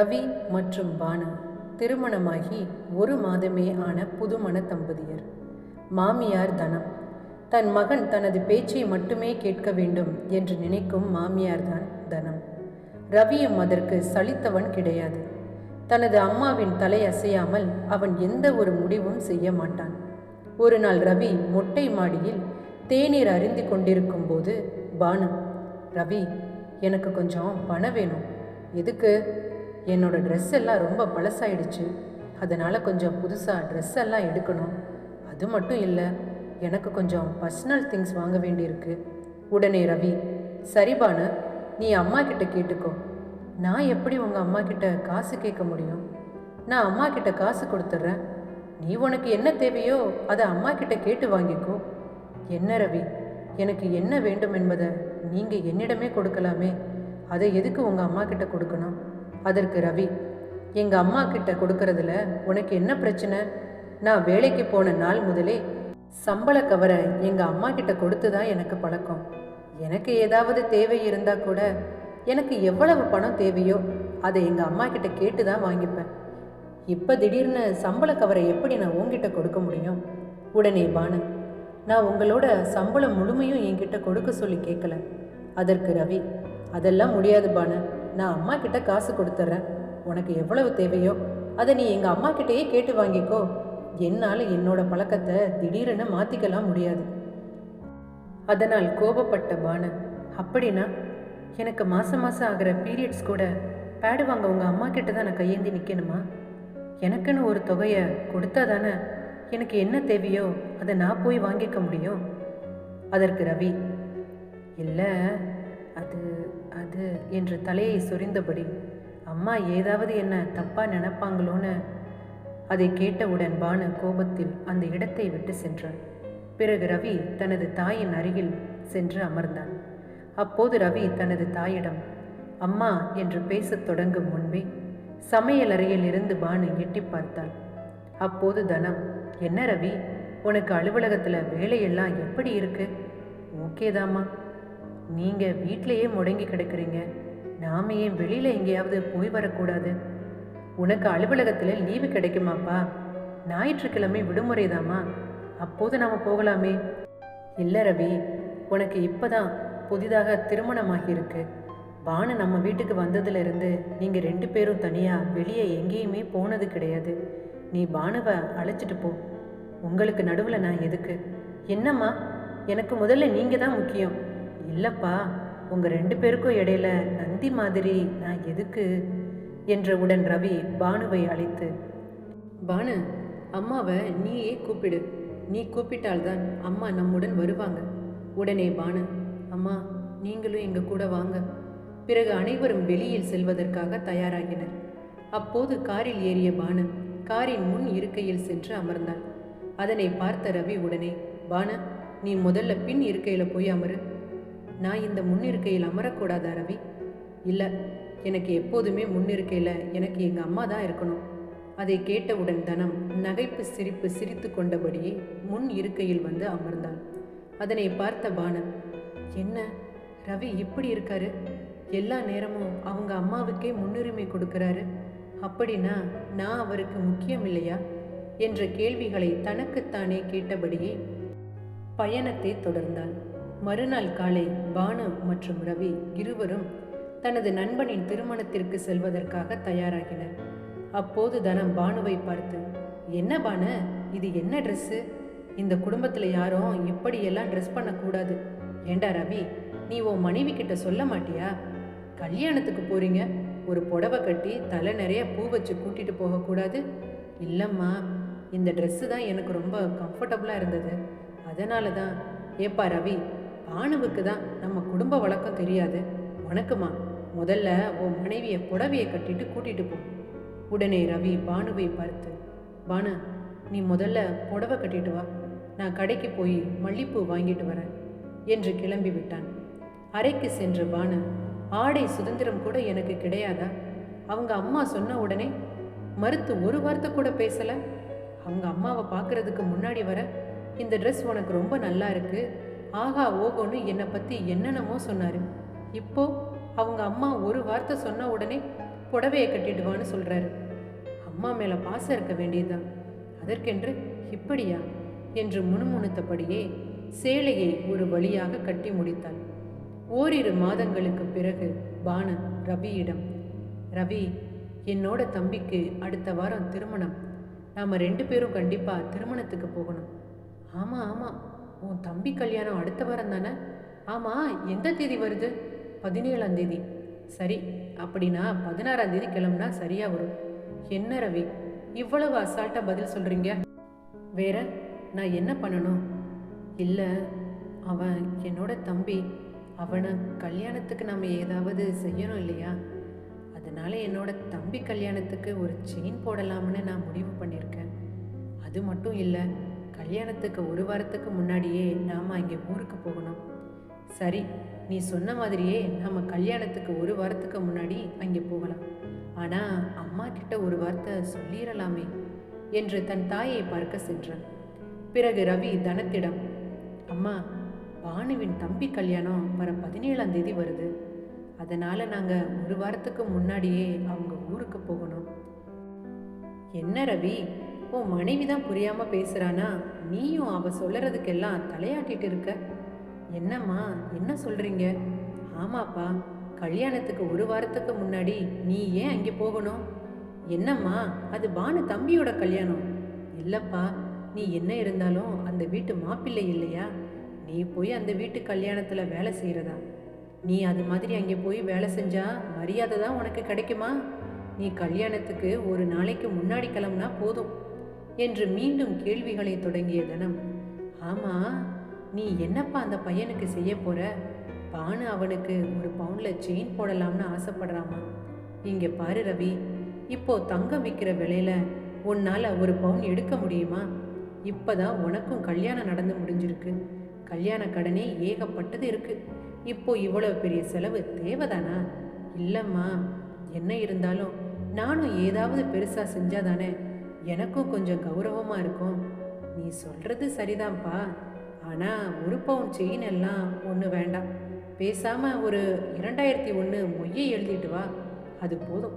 ரவி மற்றும் பானு திருமணமாகி ஒரு மாதமே ஆன புதுமண தம்பதியர். மாமியார் தனம். தன் மகன் தனது பேச்சை மட்டுமே கேட்க வேண்டும் என்று நினைக்கும் மாமியார்தான் தனம். ரவியும் அதற்கு சலித்தவன் கிடையாது. தனது அம்மாவின் தலை அசையாமல் அவன் எந்த ஒரு முடிவும் செய்ய மாட்டான். ஒரு நாள் ரவி மொட்டை மாடியில் தேநீர் அருந்தி கொண்டிருக்கும் போது பானு ரவி எனக்கு கொஞ்சம் பணம் வேணும். எதுக்கு? என்னோடய ட்ரெஸ் எல்லாம் ரொம்ப பழசாயிடுச்சு. அதனால் கொஞ்சம் புதுசாக ட்ரெஸ் எல்லாம் எடுக்கணும். அது மட்டும் இல்லை எனக்கு கொஞ்சம் பர்சனல் திங்ஸ் வாங்க வேண்டியிருக்கு. உடனே ரவி சரிபானு நீ அம்மா கிட்ட கேட்டுக்கோ. நான் எப்படி உங்கள் அம்மா கிட்ட காசு கேட்க முடியும்? நான் அம்மா கிட்ட காசு கொடுத்துட்றேன். நீ உனக்கு என்ன தேவையோ அதை அம்மா கிட்ட கேட்டு வாங்கிக்கோ. என்ன ரவி? எனக்கு என்ன வேண்டும் என்பதை நீங்கள் என்னிடமே கொடுக்கலாமே. அதை எதுக்கு உங்கள் அம்மா கிட்ட கொடுக்கணும்? அதற்கு ரவி எங்கள் அம்மா கிட்ட கொடுக்கறதுல உனக்கு என்ன பிரச்சனை? நான் வேலைக்கு போன நாள் முதலே சம்பள கவரை எங்கள் அம்மா கிட்ட கொடுத்து தான் எனக்கு பழக்கம். எனக்கு ஏதாவது தேவை இருந்தால் கூட எனக்கு எவ்வளவு பணம் தேவையோ அதை எங்கள் அம்மா கிட்ட கேட்டு தான் வாங்கிப்பேன். இப்போ திடீர்னு சம்பள கவரை எப்படி நான் உங்ககிட்ட கொடுக்க முடியும்? உடனே பானு நான் உங்களோட சம்பளம் முழுமையும் என்கிட்ட கொடுக்க சொல்லி கேட்கல அதற்கு ரவி அதெல்லாம் முடியாது பானு. நான் அம்மா கிட்ட காசு கொடுத்துட்றேன் உனக்கு எவ்வளவு தேவையோ அதை நீ எங்கள் அம்மா கிட்டேயே கேட்டு வாங்கிக்கோ. என்னால் என்னோட பழக்கத்தை திடீரென மாற்றிக்கலாம் முடியாது. அதனால் கோபப்பட்ட பானு அப்படின்னா எனக்கு மாதம் மாதம் ஆகிற பீரியட்ஸ் கூட பேடு வாங்க உங்கள் அம்மா கிட்ட தான் நான் கையேந்தி நிற்கணுமா எனக்குன்னு ஒரு தொகையை கொடுத்தா தானே எனக்கு என்ன தேவையோ அதை நான் போய் வாங்கிக்க முடியும்? அதற்கு ரவி இல்லை அது அது என்று தலையை சொரிந்தபடி அம்மா ஏதாவது என்ன தப்பாக நினைப்பாங்களோன்னு? அதை கேட்டவுடன் பானு கோபத்தில் அந்த இடத்தை விட்டு சென்றான். பிறகு ரவி தனது தாயின் அருகில் சென்று அமர்ந்தான். அப்போது ரவி தனது தாயிடம் அம்மா என்று பேசத் தொடங்கும் முன்பே சமையல் அறையில் இருந்து பானு எட்டி பார்த்தாள். அப்போது தனம் என்ன ரவி உனக்கு அலுவலகத்தில் வேலையெல்லாம் எப்படி இருக்கு? ஓகேதாம்மா நீங்கள் வீட்டிலேயே முடங்கி கிடக்குறீங்க. நாம ஏன் வெளியில் எங்கேயாவது போய் வரக்கூடாது? உனக்கு அலுவலகத்தில் லீவு கிடைக்குமாப்பா? ஞாயிற்றுக்கிழமை விடுமுறைதாம்மா. அப்போது நாம் போகலாமே. இல்லை ரவி உனக்கு இப்போதான் புதிதாக திருமணமாகியிருக்கு. பானு நம்ம வீட்டுக்கு வந்ததுலேருந்து நீங்கள் ரெண்டு பேரும் தனியாக வெளியே எங்கேயுமே போனது கிடையாது. நீ பானுவை அழைச்சிட்டு போ. உங்களுக்கு நடுவில் நான் எதுக்கு? என்னம்மா? எனக்கு முதல்ல நீங்கள் தான் முக்கியம். இல்லைப்பா உங்கள் ரெண்டு பேருக்கும் இடையில நந்தி மாதிரி நான் எதுக்கு? என்ற உடன் ரவி பானுவை அழைத்து பானு அம்மாவை நீயே கூப்பிடு. நீ கூப்பிட்டால்தான் அம்மா நம்முடன் வருவாங்க. உடனே பானு அம்மா நீங்களும் எங்க கூட வாங்க. பிறகு அனைவரும் வெளியில் செல்வதற்காக தயாராகினர். அப்போது காரில் ஏறிய பானு காரின் முன் இருக்கையில் சென்று அமர்ந்தாள். அதனை பார்த்த ரவி உடனே பானு நீ முதல்ல பின் இருக்கையில் போய் அமரு. நான் இந்த முன்னிருக்கையில் அமரக்கூடாதா ரவி இல்லை எனக்கு எப்போதுமே முன்னிருக்கையில் எனக்கு எங்கள் அம்மா தான் இருக்கணும். அதை கேட்டவுடன் தனம் நகைப்பு சிரிப்பு சிரித்து கொண்டபடியே முன் இருக்கையில் வந்து அமர்ந்தான். அதனை பார்த்த பானன் என்ன ரவி இப்படி இருக்காரு? எல்லா நேரமும் அவங்க அம்மாவுக்கே முன்னுரிமை கொடுக்கறாரு? அப்படின்னா நான் அவருக்கு முக்கியம் இல்லையா? என்ற கேள்விகளை தனக்குத்தானே கேட்டபடியே பயணத்தை தொடர்ந்தாள் மறுநாள் காலை பானு மற்றும் ரவி இருவரும் தனது நண்பனின் திருமணத்திற்கு செல்வதற்காக தயாராகினர். அப்போது தனம் பானுவை பார்த்து என்ன பானு? இது என்ன ட்ரெஸ்ஸு? இந்த குடும்பத்தில் யாரும் இப்படியெல்லாம் ட்ரெஸ் பண்ணக்கூடாது. ஏண்டா ரவி நீ உன் மனைவி கிட்ட சொல்ல மாட்டியா? கல்யாணத்துக்கு போறீங்க. ஒரு புடவை கட்டி தலை நிறைய பூ வச்சு கூட்டிட்டு போகக்கூடாது. இல்லைம்மா இந்த ட்ரெஸ்ஸு தான் எனக்கு ரொம்ப கம்ஃபர்டபுளாக இருந்தது. அதனால தான். ஏப்பா ரவி பானுவுக்கு தான் நம்ம குடும்ப வழக்கம் தெரியாது. வணக்கம்மா. முதல்ல உன் மனைவியை புடவையை கட்டிட்டு கூட்டிட்டு போ. உடனே ரவி பானுவை பார்த்து பானு நீ முதல்ல புடவை கட்டிட்டு வா. நான் கடைக்கு போய் மல்லிப்பூ வாங்கிட்டு வரேன் என்று கிளம்பி விட்டான். அறைக்கு சென்ற பானு ஆடை சுதந்திரம் கூட எனக்கு கிடையாதா? அவங்க அம்மா சொன்ன உடனே மறுத்து ஒரு வார்த்தை கூட பேசல. அவங்க அம்மாவை பார்க்கறதுக்கு முன்னாடி வர இந்த ட்ரெஸ் உனக்கு ரொம்ப நல்லா இருக்குது ஆகா ஓகோன்னு என்னை பற்றி என்னென்னமோ சொன்னாரு. இப்போ அவங்க அம்மா ஒரு வார்த்தை சொன்ன உடனே புடவையை கட்டிடுவான்னு சொல்கிறாரு அம்மா மேலே பாசம் இருக்க வேண்டியதுதான். அதற்கென்று இப்படியா? என்று முணுமுணுத்தபடியே சேலையை ஒரு வழியாக கட்டி முடித்தாள் ஓரிரு மாதங்களுக்கு பிறகு பானன் ரவியிடம் ரவி என்னோட தம்பிக்கு அடுத்த வாரம் திருமணம். நாம் ரெண்டு பேரும் கண்டிப்பாக திருமணத்துக்கு போகணும். ஆமாம் ஆமாம் உன் தம்பி கல்யாணம் அடுத்த வாரம் தானே? ஆமாம் எந்த தேதி வருது? பதினேழாம் தேதி. சரி அப்படின்னா பதினாறாம் தேதி கிளம்புனா சரியாக வரும். என்ன ரவி இவ்வளவு அசால்ட்டாக பதில் சொல்கிறீங்க வேற நான் என்ன பண்ணணும்? இல்லை அவன் என்னோட தம்பி அவனை கல்யாணத்துக்கு நம்ம ஏதாவது செய்யணும் இல்லையா? அதனால் என்னோட தம்பி கல்யாணத்துக்கு ஒரு செயின் போடலாம்னு நான் முடிவு பண்ணியிருக்கேன். அது மட்டும் இல்லை கல்யாணத்துக்கு ஒரு வாரத்துக்கு முன்னாடியே நாம் அங்கே ஊருக்கு போகணும். சரி நீ சொன்ன மாதிரியே நம்ம கல்யாணத்துக்கு ஒரு வாரத்துக்கு முன்னாடி அங்கே போகலாம். ஆனால் அம்மா கிட்ட ஒரு வார்த்தை சொல்லிடலாமே என்று தன் தாயை பார்க்க சென்றான். பிறகு ரவி தனத்திடம் அம்மா பானுவின் தம்பி கல்யாணம் வர பதினேழாம் தேதி வருது. அதனால் நாங்கள் ஒரு வாரத்துக்கு முன்னாடியே அவங்க ஊருக்கு போகணும். என்ன ரவி? உன் மனைவி தான் புரியாமல் பேசுகிறானா நீயும் அவள் சொல்கிறதுக்கெல்லாம் தலையாட்டிகிட்டு இருக்க. என்னம்மா என்ன சொல்கிறீங்க ஆமாப்பா கல்யாணத்துக்கு ஒரு வாரத்துக்கு முன்னாடி நீ ஏன் அங்கே போகணும்? என்னம்மா அது பானு தம்பியோட கல்யாணம். இல்லைப்பா நீ என்ன இருந்தாலும் அந்த வீட்டு மாப்பிள்ளை இல்லையா? நீ போய் அந்த வீட்டு கல்யாணத்தில் வேலை செய்கிறதா நீ அது மாதிரி அங்கே போய் வேலை செஞ்சா மரியாதை தான் உனக்கு கிடைக்குமா? நீ கல்யாணத்துக்கு ஒரு நாளைக்கு முன்னாடி கிளம்புனா போதும். என்று மீண்டும் கேள்விகளை தொடங்கிய தனம் ஆமா நீ என்னப்பா அந்த பையனுக்கு செய்ய போற? பானு அவனுக்கு ஒரு பவுன்ல செயின் போடலாம்னு ஆசைப்படுறாமா? இங்க பாரு ரவி இப்போ தங்கம் விற்கிற விலையில உன்னால ஒரு பவுன் எடுக்க முடியுமா? இப்பதான் உனக்கும் கல்யாணம் நடந்து முடிஞ்சிருக்கு. கல்யாண கடனே ஏகப்பட்டது இருக்கு. இப்போ இவ்வளவு பெரிய செலவு தேவைதானா? இல்லைம்மா என்ன இருந்தாலும் நானும் ஏதாவது பெருசா செஞ்சாதானே எனக்கும் கொஞ்சம் கௌரவமாக இருக்கும். நீ சொல்கிறது சரிதான்ப்பா. ஆனால் ஒரு பவுன் செயின் எல்லாம் ஒன்று வேண்டாம். பேசாமல் ஒரு இரண்டாயிரத்தி ஒன்று மொய்யை எழுதிட்டு வா. அது போதும்.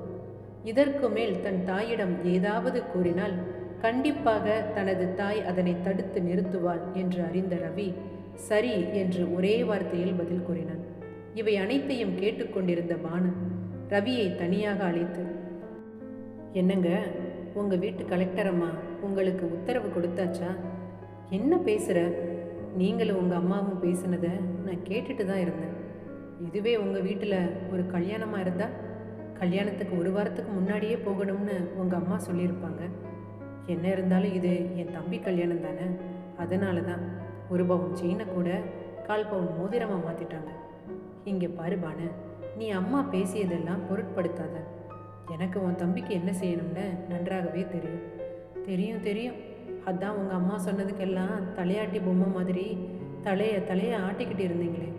இதற்கு மேல் தன் தாயிடம் ஏதாவது கூறினால் கண்டிப்பாக தனது தாய் அதனை தடுத்து நிறுத்துவாள் என்று அறிந்த ரவி சரி என்று ஒரே வார்த்தையில் பதில் கூறினான். இவை அனைத்தையும் கேட்டுக்கொண்டிருந்த பானு ரவியை தனியாக அழைத்து என்னங்க உங்கள் வீட்டு கலெக்டர் அம்மா உங்களுக்கு உத்தரவு கொடுத்தாச்சா? என்ன பேசுகிற நீங்களும் உங்கள் அம்மாவும் பேசினதை நான் கேட்டுட்டு தான் இருந்தேன். இதுவே உங்கள் வீட்டில் ஒரு கல்யாணமாக இருந்தா கல்யாணத்துக்கு ஒரு வாரத்துக்கு முன்னாடியே போகணும்னு உங்கள் அம்மா சொல்லியிருப்பாங்க. என்ன இருந்தாலும் இது என் தம்பி கல்யாணம் தானே? அதனால தான் ஒரு பவுன் செயினை கூட கால் பவுன் மோதிரமாக மாற்றிட்டாங்க இங்கே பாரு பானு நீ அம்மா பேசியதெல்லாம் பொருட்படுத்தாத. எனக்கு உன் தம்பிக்கு என்ன செய்யணும்னு நன்றாகவே தெரியும். தெரியும் தெரியும். அதான் உங்கள் அம்மா சொன்னதுக்கெல்லாம் தலையாட்டி பொம்மை மாதிரி தலையை தலையை ஆட்டிக்கிட்டு இருந்தீங்களே.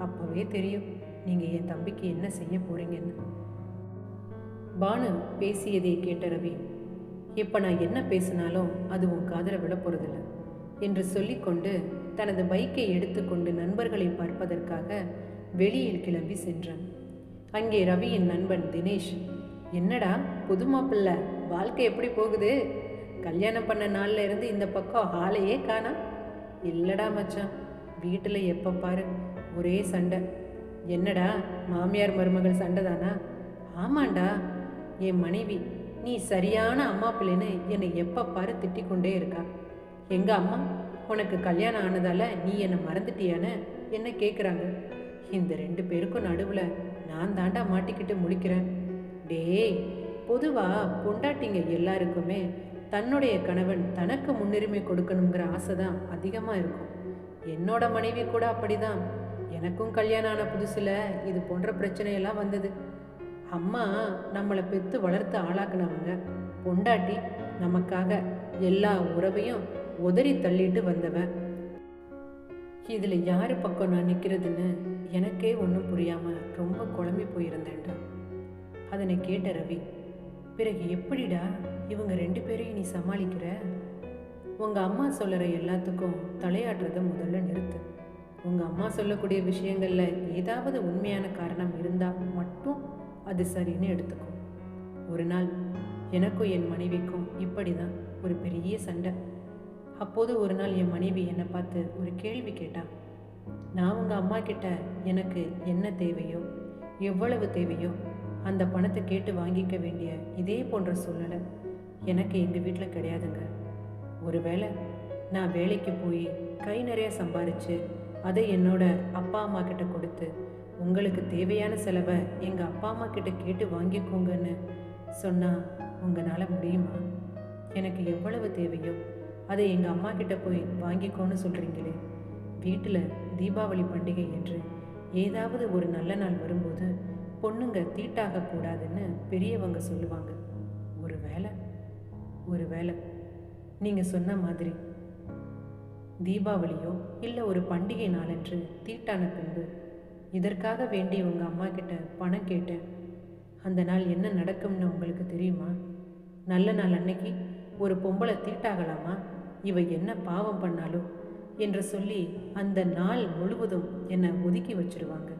அப்போவே தெரியும் நீங்கள் என் தம்பிக்கு என்ன செய்ய போகிறீங்கன்னு பானு பேசியதை கேட்ட ரவி இப்போ நான் என்ன பேசினாலும் அது உன் காதலை விழ போகிறதில்ல என்று சொல்லிக்கொண்டு தனது பைக்கை எடுத்துக்கொண்டு நண்பர்களை பார்ப்பதற்காக வெளியில் கிளம்பி சென்றான். அங்கே ரவியின் நண்பன் தினேஷ் என்னடா புது மாப்பிள்ளை? வாழ்க்கை எப்படி போகுது? கல்யாணம் பண்ண நாள்ல இருந்து இந்த பக்கம் ஆளையே காணா. இல்லடா மச்சான் வீட்டில் எப்போ பாரு ஒரே சண்டை. என்னடா மாமியார் மருமகள் சண்டை தானா? ஆமாண்டா என் மனைவி நீ சரியான அம்மா பிள்ளைன்னு என்னை எப்போ பாரு திட்டி கொண்டே இருக்கா. எங்கள் அம்மா உனக்கு கல்யாணம் ஆனதால நீ என்னை மறந்துட்டியான்னு என்ன கேட்குறாங்க இந்த ரெண்டு பேருக்கும் நடுவில் நான் தாண்டா மாட்டிக்கிட்டு முழிக்கிறேன். டேய் பொதுவாக பொண்டாட்டிங்க எல்லாருக்குமே தன்னுடைய கணவன் தனக்கு முன்னுரிமை கொடுக்கணுங்கிற ஆசை தான் அதிகமாக இருக்கும். என்னோட மனைவி கூட அப்படிதான். எனக்கும் கல்யாணம் ஆன புதுசில் இது போன்ற பிரச்சனையெல்லாம் வந்தது. அம்மா நம்மளை பெற்று வளர்த்து ஆளாக்குனவங்க. பொண்டாட்டி நமக்காக எல்லா உறவையும் உதறி தள்ளிட்டு வந்தவன் இதில் யார் பக்கம் நான் நிற்கிறதுன்னு எனக்கே ஒன்றும் புரியாமல் ரொம்ப குழம்பி போயிருந்தேன்டா. அதனை கேட்ட ரவி பிறகு எப்படிடா இவங்க ரெண்டு பேரையும் நீ சமாளிக்கிற? உங்கள் அம்மா சொல்லுற எல்லாத்துக்கும் தலையாடுறதை முதல்ல நிறுத்து. உங்கள் அம்மா சொல்லக்கூடிய விஷயங்களில் ஏதாவது உண்மையான காரணம் இருந்தால் மட்டும் அது சரின்னு எடுத்துக்கும் ஒரு நாள் எனக்கும் என் மனைவிக்கும் இப்படி தான் ஒரு பெரிய சண்டை. அப்போது ஒரு நாள் என் மனைவி என்னை பார்த்து ஒரு கேள்வி கேட்டான் நான் உங்கள் அம்மா கிட்ட எனக்கு என்ன தேவையோ எவ்வளவு தேவையோ அந்த பணத்தை கேட்டு வாங்கிக்க வேண்டிய இதே போன்ற சூழ்நிலை எனக்கு எங்கள் வீட்டில் கிடையாதுங்க. ஒருவேளை நான் வேலைக்கு போய் கை நிறைய சம்பாரித்து அதை என்னோட அப்பா அம்மா கிட்ட கொடுத்து உங்களுக்கு தேவையான செலவை எங்கள் அப்பா அம்மா கிட்ட கேட்டு வாங்கிக்கோங்கன்னு சொன்னால் உங்களால் முடியுமா? எனக்கு எவ்வளவு தேவையோ அதை எங்கள் அம்மா கிட்ட போய் வாங்கிக்கோன்னு சொல்கிறீங்களே வீட்டில் தீபாவளி பண்டிகை என்று ஏதாவது ஒரு நல்ல நாள் வரும்போது பொண்ணுங்க தீட்டாக கூடாதுன்னு பெரியவங்க சொல்லுவாங்க. ஒரு வேளை ஒரு வேளை நீங்கள் சொன்ன மாதிரி தீபாவளியோ இல்லை ஒரு பண்டிகை நாளன்று தீட்டான பின்பு இதற்காக வேண்டி உங்கள் அம்மா கிட்ட பணம் கேட்டேன். அந்த நாள் என்ன நடக்கும்னு உங்களுக்கு தெரியுமா? நல்ல நாள் அன்னைக்கு ஒரு பொம்பளை தீட்டாகலாமா? இவ என்ன பாவம் பண்ணாலும் என்று சொல்லி அந்த நாள் முழுவதும் என்னை ஒதுக்கி வச்சிருவாங்க.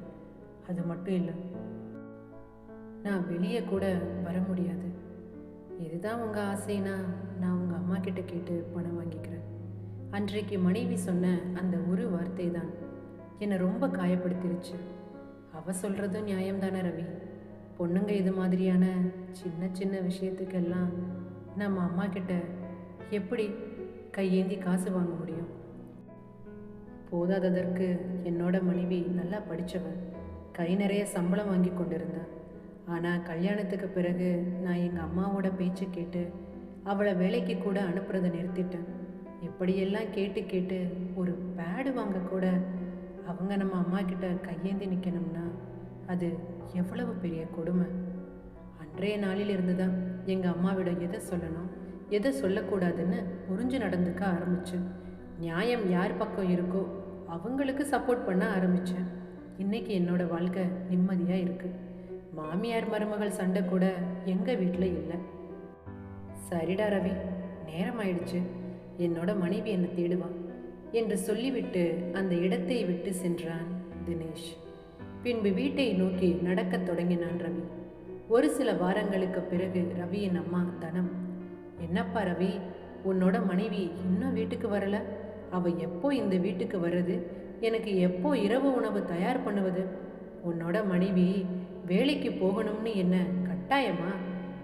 அது மட்டும் இல்லை நான் வெளியே கூட வர முடியாது. இதுதான் உங்கள் ஆசைனா நான் உங்கள் அம்மா கிட்ட கேட்டு பணம் வாங்கிக்கிறேன். அன்றைக்கு மனைவி சொன்ன அந்த ஒரு வார்த்தை தான் என்னை ரொம்ப காயப்படுத்திருச்சு. அவ சொல்கிறதும் நியாயம்தானே ரவி. பொண்ணுங்க இது மாதிரியான சின்ன சின்ன விஷயத்துக்கெல்லாம் நம்ம அம்மா கிட்ட எப்படி கையேந்தி காசு வாங்க முடியும்? போதாததற்கு என்னோட மனைவி நல்லா படித்தவன் கை நிறைய சம்பளம் வாங்கி கொண்டிருந்தான் ஆனால் கல்யாணத்துக்கு பிறகு நான் எங்கள் அம்மாவோட பேச்சு கேட்டு அவளை வேலைக்கு கூட அனுப்புறதை நிறுத்திட்டேன். இப்படியெல்லாம் கேட்டு கேட்டு ஒரு பேடு வாங்க கூட அவங்க நம்ம அம்மா கிட்ட கையேந்தி நிற்கணும்னா அது எவ்வளவு பெரிய கொடுமை. அன்றைய நாளிலிருந்து தான் எங்கள் அம்மாவிடம் எதை சொல்லணும் எதை சொல்லக்கூடாதுன்னு புரிஞ்சு நடந்துக்க ஆரம்பித்தேன் நியாயம் யார் பக்கம் இருக்கோ அவங்களுக்கு சப்போர்ட் பண்ண ஆரம்பித்தேன் இன்னைக்கு என்னோட வாழ்க்கை நிம்மதியாக இருக்குது மாமியார் மருமகள் சண்டை கூட எங்கள் வீட்டில் இல்லை. சரிடா ரவி நேரம் ஆயிடுச்சு என்னோட மனைவி என்னை தேடுவான் என்று சொல்லிவிட்டு அந்த இடத்தை விட்டு சென்றான் தினேஷ். பின்பு வீட்டை நோக்கி நடக்கத் தொடங்கினான் ரவி. ஒரு சில வாரங்களுக்கு பிறகு ரவியின் அம்மா தனம் என்னப்பா ரவி உன்னோட மனைவி இன்னும் வீட்டுக்கு வரல? அவ எப்போ இந்த வீட்டுக்கு வர்றது? எனக்கு எப்போ இரவு உணவு தயார் பண்ணுவது? உன்னோட மனைவி வேலைக்கு போகணும்னு என்ன கட்டாயமா?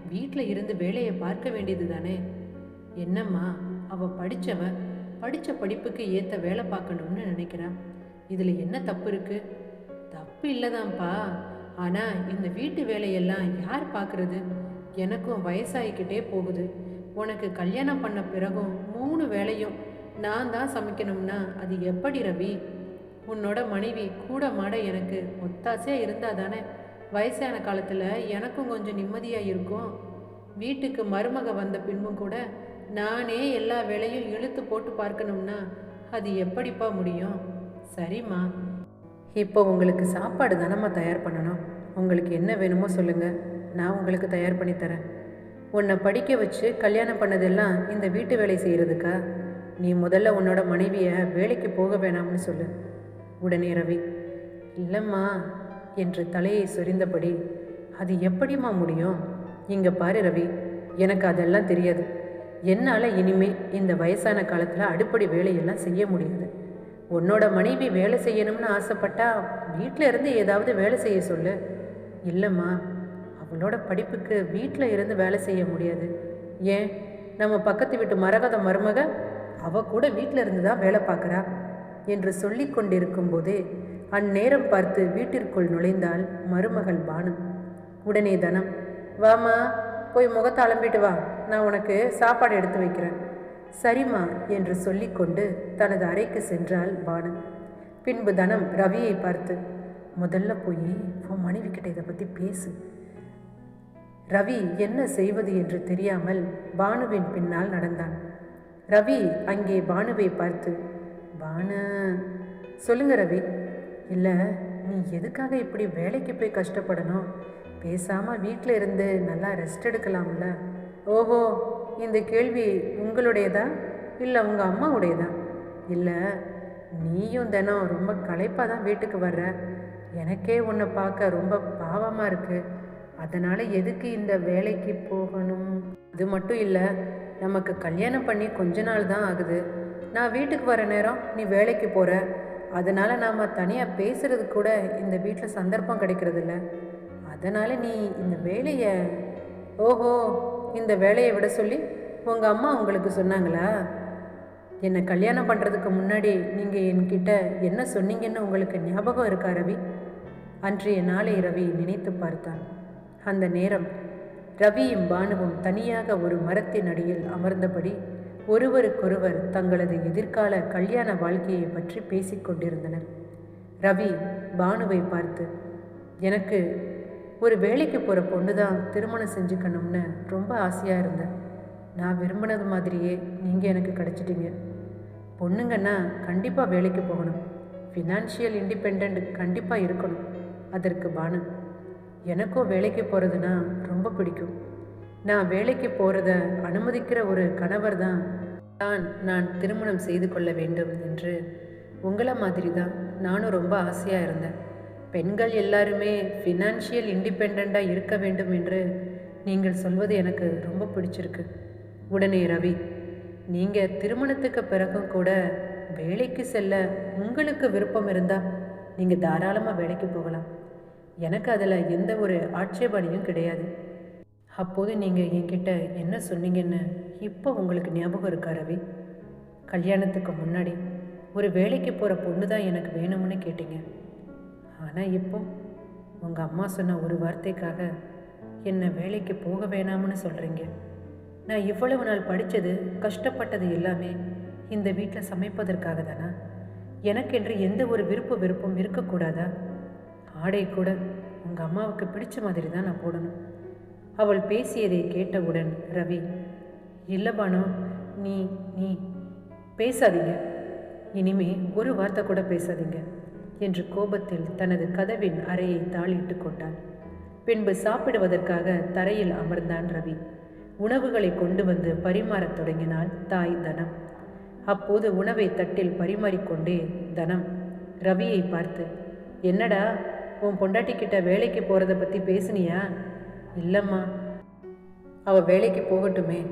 வீட்டில் இருந்து வேலையை பார்க்க வேண்டியது தானே? என்னம்மா அவ படித்தவ படித்த படிப்புக்கு ஏற்ற வேலை பார்க்கணும்னு நினைக்கிறான். இதில் என்ன தப்பு இருக்கு? தப்பு இல்லைதான்ப்பா. ஆனால் இந்த வீட்டு வேலையெல்லாம் யார் பார்க்குறது? எனக்கும் வயசாகிக்கிட்டே போகுது. உனக்கு கல்யாணம் பண்ண பிறகும் மூணு வேலையும் நான் தான் சமைக்கணும்னா அது எப்படி ரவி? உன்னோட மனைவி கூட மாட எனக்கு ஒத்தாசையாக இருந்தால் தானே? வயசான காலத்தில் எனக்கும் கொஞ்சம் நிம்மதியாக இருக்கும். வீட்டுக்கு மருமக வந்த பின்பும் கூட நானே எல்லா வேலையும் இழுத்து போட்டு பார்க்கணும்னா அது எப்படிப்பா முடியும்? சரிம்மா. இப்போ உங்களுக்கு சாப்பாடு தானம்மா தயார் பண்ணணும்? உங்களுக்கு என்ன வேணுமோ சொல்லுங்கள் நான் உங்களுக்கு தயார் பண்ணி தரேன். உன்னை படிக்க வச்சு கல்யாணம் பண்ணதெல்லாம் இந்த வீட்டு வேலை செய்கிறதுக்கா நீ முதல்ல உன்னோட மனைவியை வேலைக்கு போக வேணாம்னு சொல்லு. உடனே ரவி இல்லைம்மா. என்று தலையை சொரிந்தபடி அது எப்படிம்மா முடியும்? இங்கே பாரு ரவி எனக்கு அதெல்லாம் தெரியாது. என்னால் இனிமே இந்த வயசான காலத்தில் அடிப்படை வேலையெல்லாம் செய்ய முடியாது. உன்னோட மனைவி வேலை செய்யணும்னு ஆசைப்பட்டா வீட்டில் இருந்து ஏதாவது வேலை செய்ய சொல்லு. இல்லைம்மா அவளோட படிப்புக்கு வீட்டில் இருந்து வேலை செய்ய முடியாது. ஏன்? நம்ம பக்கத்து வீட்டு மரகத மருமக அவ கூட வீட்டில் இருந்து தான் வேலை பார்க்குறா. என்று சொல்லி கொண்டிருக்கும் போதே அந்நேரம் பார்த்து வீட்டிற்குள் நுழைந்தாள் மருமகள் பானு. உடனே தனம் வாமா போய் முகத்தை அலம்பிட்டு வா. நான் உனக்கு சாப்பாடு எடுத்து வைக்கிறேன். சரிம்மா என்று சொல்லிக்கொண்டு தனது அறைக்கு சென்றாள் பானு. பின்பு தனம் ரவியை பார்த்து முதல்ல போய் உன் மனைவி கிட்ட இதை பற்றி பேசு. ரவி என்ன செய்வது என்று தெரியாமல் பானுவின் பின்னால் நடந்தான். ரவி அங்கே பானுவை பார்த்து பானு சொல்லுங்க ரவி. இல்லை நீ எதுக்காக இப்படி வேலைக்கு போய் கஷ்டப்படணும்? பேசாமல் வீட்டில் இருந்து நல்லா ரெஸ்ட் எடுக்கலாம்ல. ஓஹோ இந்த கேள்வி உங்களுடையதா? இல்லை உங்கள் அம்மாவுடையதா? இல்லை நீயும் தினம் ரொம்ப களைப்பாக தான் வீட்டுக்கு வர்ற. எனக்கே உன்னை பார்க்க ரொம்ப பாவமாக இருக்குது அதனால் எதுக்கு இந்த வேலைக்கு போகணும்? அது மட்டும் இல்லை நமக்கு கல்யாணம் பண்ணி கொஞ்ச நாள் தான் ஆகுது. நான் வீட்டுக்கு வர நேரம் நீ வேலைக்கு போகிற அதனால் நாம் தனியாக பேசுறது கூட இந்த வீட்டில் சந்தர்ப்பம் கிடைக்கிறதில்ல. அதனால் நீ இந்த வேலையை ஓஹோ இந்த வேலையை விட சொல்லி உங்கள் அம்மா உங்களுக்கு சொன்னாங்களா? என்னை கல்யாணம் பண்ணுறதுக்கு முன்னாடி நீங்கள் என்கிட்ட என்ன சொன்னீங்கன்னு உங்களுக்கு ஞாபகம் இருக்கா ரவி? அன்றைய நாளை ரவி நினைத்து பார்த்தான். அந்த நேரம் ரவியும் பானுவும் தனியாக ஒரு மரத்தின் அடியில் அமர்ந்தபடி ஒருவருக்கொருவர் தங்களது எதிர்கால கல்யாண வாழ்க்கையை பற்றி பேசிக்கொண்டிருந்தனர் ரவி பானுவை பார்த்து எனக்கு ஒரு வேலைக்கு போகிற பொண்ணு தான் திருமணம் செஞ்சுக்கணும்னு ரொம்ப ஆசையாக இருந்தேன் நான் விரும்பினது மாதிரியே நீங்கள் எனக்கு கிடச்சிட்டீங்க. பொண்ணுங்கன்னா கண்டிப்பாக வேலைக்கு போகணும். ஃபினான்ஷியல் இண்டிபெண்ட் கண்டிப்பாக இருக்கணும். அதற்கு பானு எனக்கும் வேலைக்கு போகிறதுனா ரொம்ப பிடிக்கும். நான் வேலைக்கு போகிறத அனுமதிக்கிற ஒரு கணவர் தான் தான் நான் திருமணம் செய்து கொள்ள வேண்டும் என்று. உங்களை மாதிரி தான் நானும் ரொம்ப ஆசையாக இருந்தேன். பெண்கள் எல்லாருமே ஃபினான்ஷியல் இண்டிபெண்ட்டாக இருக்க வேண்டும் என்று நீங்கள் சொல்வது எனக்கு ரொம்ப பிடிச்சிருக்கு. உடனே ரவி நீங்கள் திருமணத்துக்கு பிறகும் கூட வேலைக்கு செல்ல உங்களுக்கு விருப்பம் இருந்தால் நீங்கள் தாராளமாக வேலைக்கு போகலாம். எனக்கு அதில் எந்த ஒரு ஆட்சேபனையும் கிடையாது. அப்போது நீங்கள் என்கிட்ட என்ன சொன்னீங்கன்னு இப்போ உங்களுக்கு ஞாபகம் இருக்கா ரவி? கல்யாணத்துக்கு முன்னாடி ஒரு வேலைக்கு போகிற பொண்ணு தான் எனக்கு வேணும்னு கேட்டீங்க. ஆனால் இப்போ உங்கள் அம்மா சொன்ன ஒரு வார்த்தைக்காக என்னை வேலைக்கு போக வேணாம்னு சொல்கிறீங்க நான் இவ்வளவு நாள் படித்தது கஷ்டப்பட்டது எல்லாமே இந்த வீட்டில் சமைப்பதற்காக தானா? எனக்கென்று எந்த ஒரு விருப்ப விருப்பம் இருக்கக்கூடாதா? ஆடை கூட உங்கள் அம்மாவுக்கு பிடிச்ச மாதிரி தான் நான் போடணும். அவள் பேசியதை கேட்டவுடன் ரவி இல்லை பானு நீ நீ பேசாதீங்க. இனிமே ஒரு வார்த்தை கூட பேசாதீங்க என்று கோபத்தில் தனது கதவின் அறையை தாளிட்டு கொண்டான். பின்பு சாப்பிடுவதற்காக தரையில் அமர்ந்தான் ரவி. உணவுகளை கொண்டு வந்து பரிமாறத் தொடங்கினாள் தாய் தனம். அப்போது உணவை தட்டில் பரிமாறிக்கொண்டே தனம் ரவியை பார்த்து என்னடா உன் பொண்டாட்டிக்கிட்ட வேலைக்கு போகிறத பற்றி பேசுனியா? இல்லைம்மா. அவள் வேலைக்கு போகட்டுமே.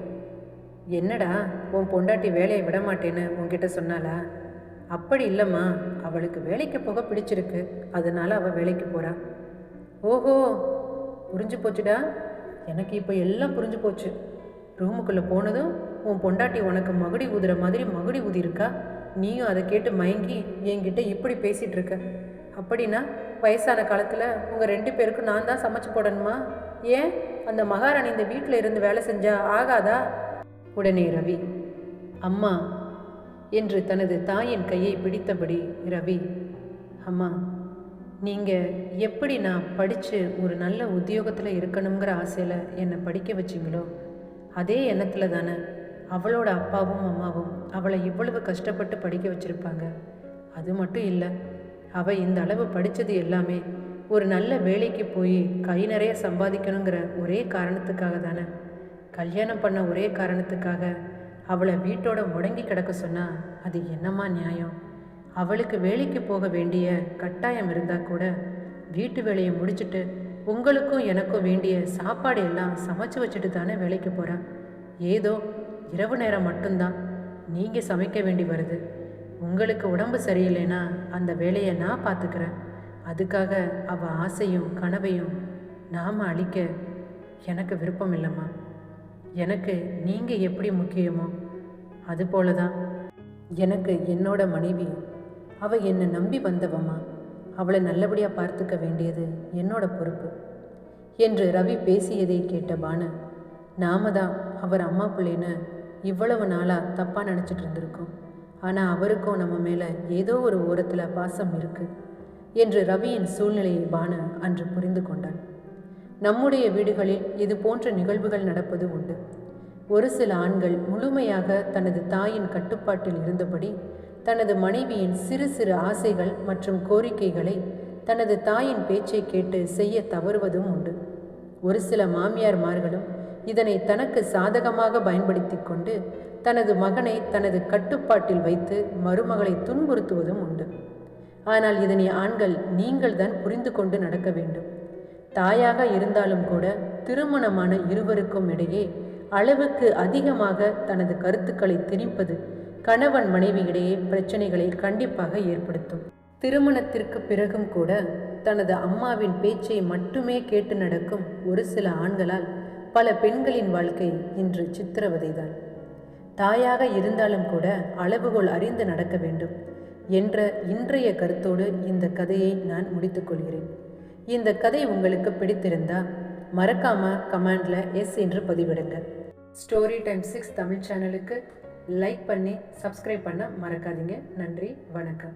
என்னடா உன் பொண்டாட்டி வேலையை விட மாட்டேன்னு உன்கிட்ட சொன்னாளா? அப்படி இல்லைம்மா. அவளுக்கு வேலைக்கு போக பிடிச்சிருக்கு. அதனால அவள் வேலைக்கு போகிறாள் ஓஹோ புரிஞ்சு போச்சுடா. எனக்கு இப்போ எல்லாம் புரிஞ்சு போச்சு. ரூமுக்குள்ளே போனதும் உன் பொண்டாட்டி உனக்கு மகுடி ஊதுற மாதிரி மகுடி ஊதிருக்கா நீயும் அதை கேட்டு மயங்கி என்கிட்ட இப்படி பேசிகிட்டு இருக்க. அப்படின்னா வயசான காலத்தில் உங்கள் ரெண்டு பேருக்கும் நான் தான் சமைச்சு போடணுமா? ஏன்? அந்த மகாராணி இந்த வீட்டில் இருந்து வேலை செஞ்சா ஆகாதா? உடனே ரவி அம்மா என்று தனது தாயின் கையை பிடித்தபடி ரவி அம்மா நீங்கள் எப்படி நான் படித்து ஒரு நல்ல உத்தியோகத்தில் இருக்கணுங்கிற ஆசையில் என்னை படிக்க வச்சிங்களோ அதே எண்ணத்தில் தானே அவளோட அப்பாவும் அம்மாவும் அவளை இவ்வளவு கஷ்டப்பட்டு படிக்க வச்சுருப்பாங்க. அது மட்டும் இல்லை அவள் இந்த அளவு படித்தது எல்லாமே ஒரு நல்ல வேலைக்கு போய் கை நிறைய சம்பாதிக்கணுங்கிற ஒரே காரணத்துக்காக தானே. கல்யாணம் பண்ண ஒரே காரணத்துக்காக அவளை வீட்டோட முடங்கி கிடக்க சொன்னால் அது என்னம்மா நியாயம்? அவளுக்கு வேலைக்கு போக வேண்டிய கட்டாயம் இருந்தால் கூட வீட்டு வேலையை முடிச்சிட்டு உங்களுக்கும் எனக்கும் வேண்டிய சாப்பாடு எல்லாம் சமைச்சு வச்சுட்டு தானே வேலைக்கு போகிறான் ஏதோ இரவு நேரம் மட்டும்தான். நீங்கள் சமைக்க வேண்டி வருது. உங்களுக்கு உடம்பு சரியில்லைன்னா அந்த வேலையை நான் பார்த்துக்கிறேன். அதுக்காக அவள் ஆசையும் கனவையும் நாம் அழிக்க எனக்கு விருப்பம் இல்லைம்மா. எனக்கு நீங்கள் எப்படி முக்கியமோ அதுபோல தான் எனக்கு என்னோட மனைவி அவள் என்னை நம்பி வந்தவம்மா. அவளை நல்லபடியாக பார்த்துக்க வேண்டியது என்னோட பொறுப்பு. என்று ரவி பேசியதை கேட்ட பானு நாம தான் அவர் அம்மா பிள்ளைன்னு இவ்வளவு நாளாக தப்பாக நினச்சிட்டு இருந்திருக்கோம். ஆனால் அவருக்கும் நம்ம மேலே ஏதோ ஒரு ஓரத்தில் பாசம் இருக்கு என்று ரவியின் சூழ்நிலையை பானு அன்று புரிந்து கொண்டான். நம்முடைய வீடுகளில் இது போன்ற நிகழ்வுகள் நடப்பது உண்டு. ஒரு சில ஆண்கள் முழுமையாக தனது தாயின் கட்டுப்பாட்டில் இருந்தபடி தனது மனைவியின் சிறு சிறு ஆசைகள் மற்றும் கோரிக்கைகளை தனது தாயின் பேச்சை கேட்டு செய்ய தவறுவதும் உண்டு. ஒரு சில மாமியார்மார்களும் இதனை தனக்கு சாதகமாக பயன்படுத்தி கொண்டு தனது மகனை தனது கட்டுப்பாட்டில் வைத்து மருமகளை துன்புறுத்துவதும் உண்டு. ஆனால் இதனை ஆண்கள் நீங்கள் தான் புரிந்து கொண்டு நடக்க வேண்டும். தாயாக இருந்தாலும் கூட திருமணமான இருவருக்கும் இடையே அளவுக்கு அதிகமாக தனது கருத்துக்களை திணிப்பது கணவன் மனைவியிடையே பிரச்சனைகளை கண்டிப்பாக ஏற்படுத்தும். திருமணத்திற்கு பிறகும் கூட தனது அம்மாவின் பேச்சை மட்டுமே கேட்டு நடக்கும் ஒரு சில ஆண்களால் பல பெண்களின் வாழ்க்கை இன்று சித்திரவதைதான். தாயாக இருந்தாலும் கூட அளவுகோல் அறிந்து நடக்க வேண்டும் என்ற இன்றைய கருத்தோடு இந்த கதையை நான் முடித்துக்கொள்கிறேன் இந்த கதை உங்களுக்கு பிடித்திருந்தா மறக்காம கமெண்ட்ல எஸ் என்று பதிவிடுங்க. ஸ்டோரி டைம் சிக்ஸ் தமிழ் சேனலுக்கு லைக் பண்ணி சப்ஸ்கிரைப் பண்ண மறக்காதீங்க. நன்றி வணக்கம்.